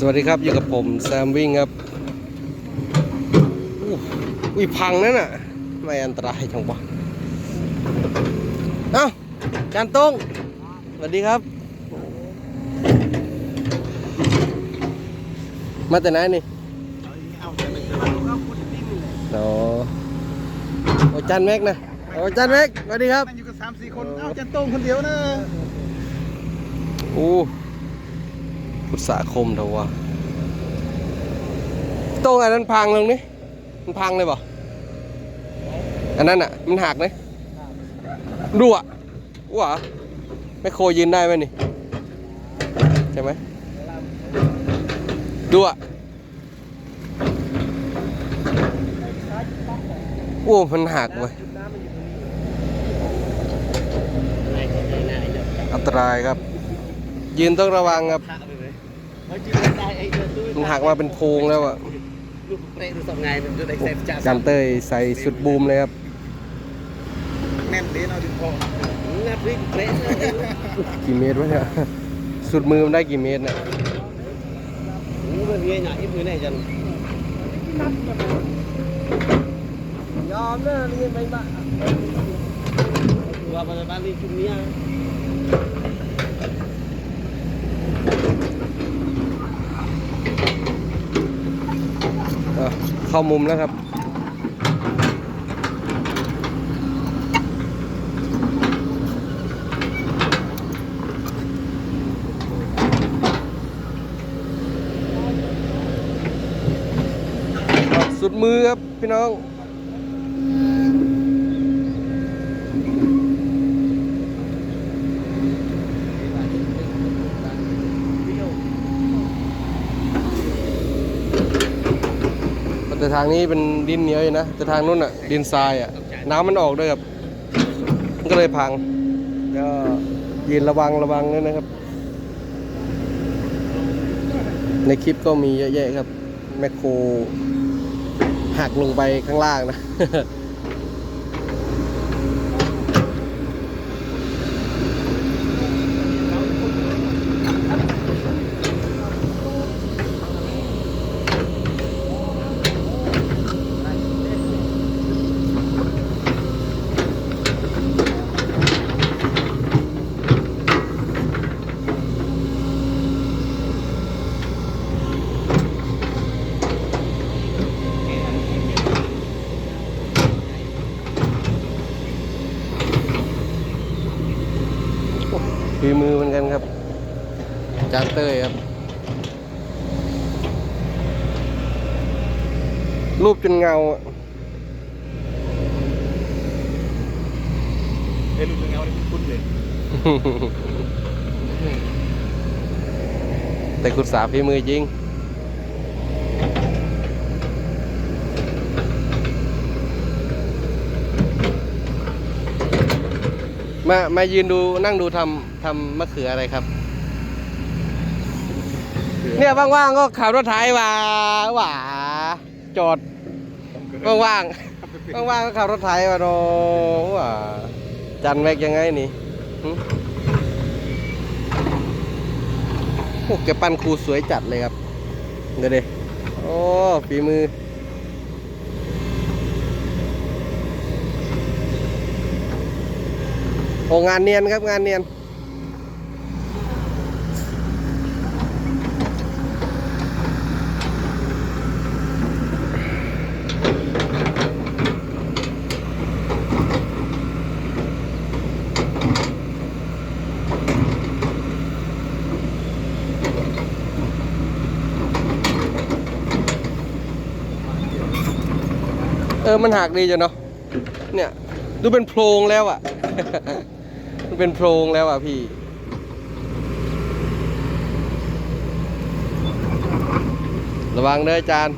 สวัสดีครับ อยู่กับผมแซมวิ่งครับอู้อุ้ยพังนั่นน่ะไม่อันตรายจังวะเอ้าจานต้งสวัสดีครับ มาแต่ไหนนี่เอาแต่ไม่เคยว่าเอาคนดิ้นเลยอ๋อโอ้จานแม็กนะโอ้จานแม็กสวัสดีครับมันอยู่กับสามสี่คน เอาจันโต้งคนเดียวนะอู้ พุทธสาคมเถอะวะโต้งอันนั้นพังลงนี่มันพังเลยเปล่อันนั้นอะ มันหักเลยดูอะว้าไม่โคยืนได้ไหมนี่ใช่ไหมดูอะโอ้มันหักเว้ยอันตรายครับ ยืนต้องระวังครับ มันหักมาเป็นโพรงแล้วอะลูกเตะดูสองไงมันจะได้เซฟจ่าจันเต้ยใส่สุดบูมเลยครับแน่นดีเนาะถึงพองับวิ่งเตะกี่เมตรวะเนี่ยสุดมือมันได้กี่เมตรเนี่ยนี่มันเงี้ยหน่อยมือไหนจันยอมนะนี่ไม่บ้าว่าบ้านบ้านนี้ชุดนี้ เข้ามุมแล้วครับ สุดมือครับพี่น้อง แต่ทางนี้เป็นดินเหนียวอยู่นะ แต่ทางนู้นอะ ดินทรายอะ น้ำมันออกด้วยครับมันก็เลยพังก็ยืนระวังระวังด้วยนะครับ ในคลิปก็มีเยอะแยะครับ แมคโครหักลงไปข้างล่างนะ ฝีมือเหมือนกันครับ จานเต้ยครับ รูปจนเงาอะเฮ้ยลูกเงาเนี่ยคุ้นเลย แต่คุณสาฝีมือจริง มา มายืนดูนั่งดูทำทำมะเขืออะไรครับ เนี่ยว่างๆก็ขับรถไถว่าหว่าจอดว่างๆว่างๆก็ขับรถไถว่าโนว่าจันแวกยังไงนี่หึโอ้แกปั้นครูสวยจัดเลยครับเดี๋ยวดิโอ้ฝีมือ โอ้งานเนียนครับงานเนียน เออ มันหักดีจังเนาะ เนี่ย ดูเป็นโพรงแล้วอะ เป็นโพรงแล้วอะพี่ ระวังเด้อจาน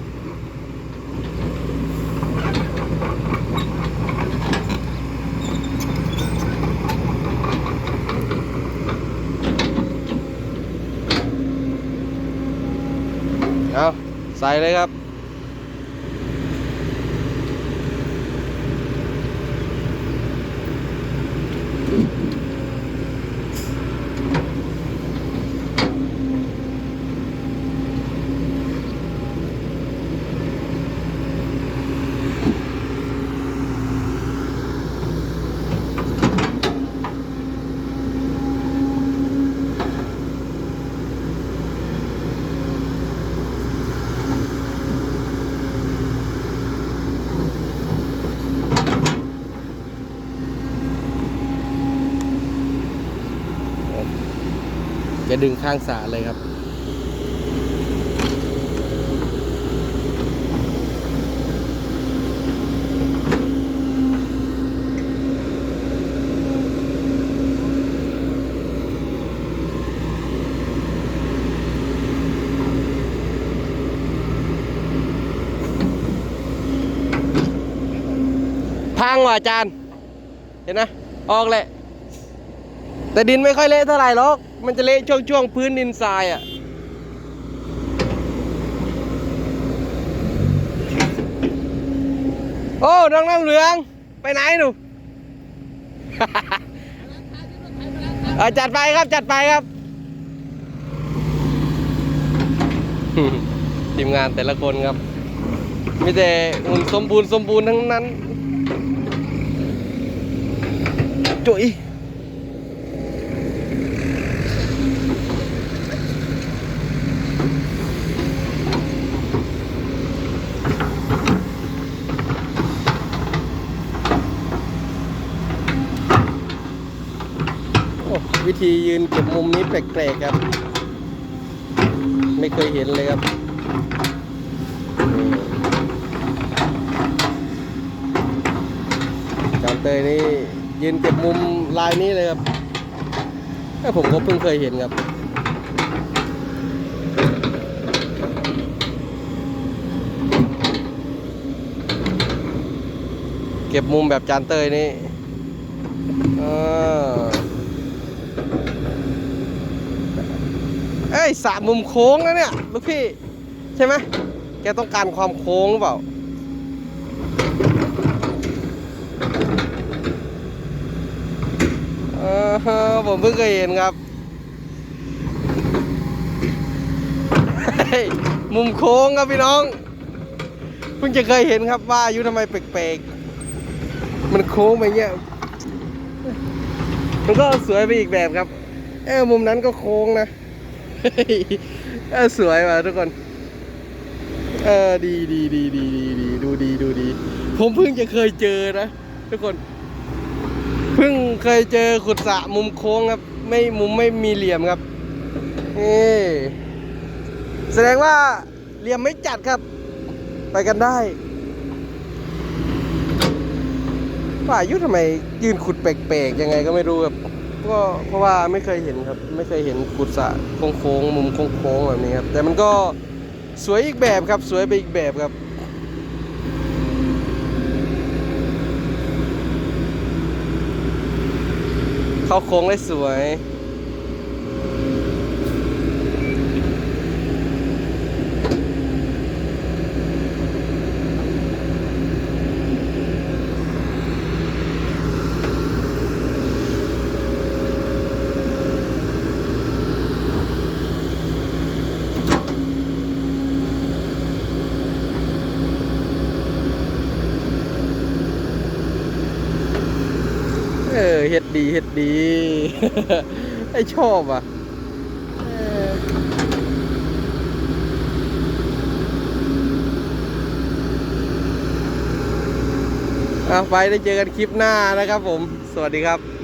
เอาใส่เลยครับ ดึงข้างสระเลยครับ พังว่ะอาจารย์ เห็นนะ ออกแหละ แต่ดินไม่ค่อยเละเท่าไหร่หรอก มันจะเละช่วงช่วงๆพื้นดินทรายอะโอ้น้องน้ำเหลือง ไปไหนหนู จัดไปครับจัดไปครับ ทีมงานแต่ละคนครับ มีแต่หุ่นสมบูรณ์สมบูรณ์ทั้งนั้น จุ๋ย วิธียืนเก็บมุมนี้แปลกๆครับ ไม่เคยเห็นเลยครับจานเตยนี่ยืนเก็บมุมลายนี้เลยครับเอ้ยผมก็เพิ่งเคยเห็นครับเก็บมุมแบบจานเตยนี่อ่า เอ้ยสระมุมโค้งนะเนี่ยลูกพี่ใช่ไหมแกต้องการความโค้งหรือเปล่า เออผมเพิ่งเคยเห็นครับ มุมโค้งครับพี่น้อง เพิ่งจะเคยเห็นครับว่าอายุทำไมแปลกๆ มันโค้งไปเงี้ย มันก็สวยไปอีกแบบครับ เออมุมนั้นก็โค้งนะ เออสวยว่ะทุกคน เออดีดีดีดีดีดีดูดีดูดี ผมเพิ่งจะเคยเจอนะทุกคน เพิ่งเคยเจอขุดสะมุมโค้งครับ ไม่มุมไม่มีเหลี่ยมครับนี่แสดงว่าเหลี่ยมไม่จัดครับ ไปกันได้ว่าอายุทำไมยืนขุดแปลกๆยังไงก็ไม่รู้ครับ ก็เพราะว่าไม่เคยเห็นครับ ไม่เคยเห็นขุดสระโค้งๆมุมโค้งๆแบบนี้ครับ แต่มันก็สวยอีกแบบครับ สวยไปอีกแบบครับเข้าโค้งได้สวย เฮ็ดดีเฮ็ดดี ไอชอบอะออเอาไปได้เจอกันคลิปหน้านะครับผม สวัสดีครับ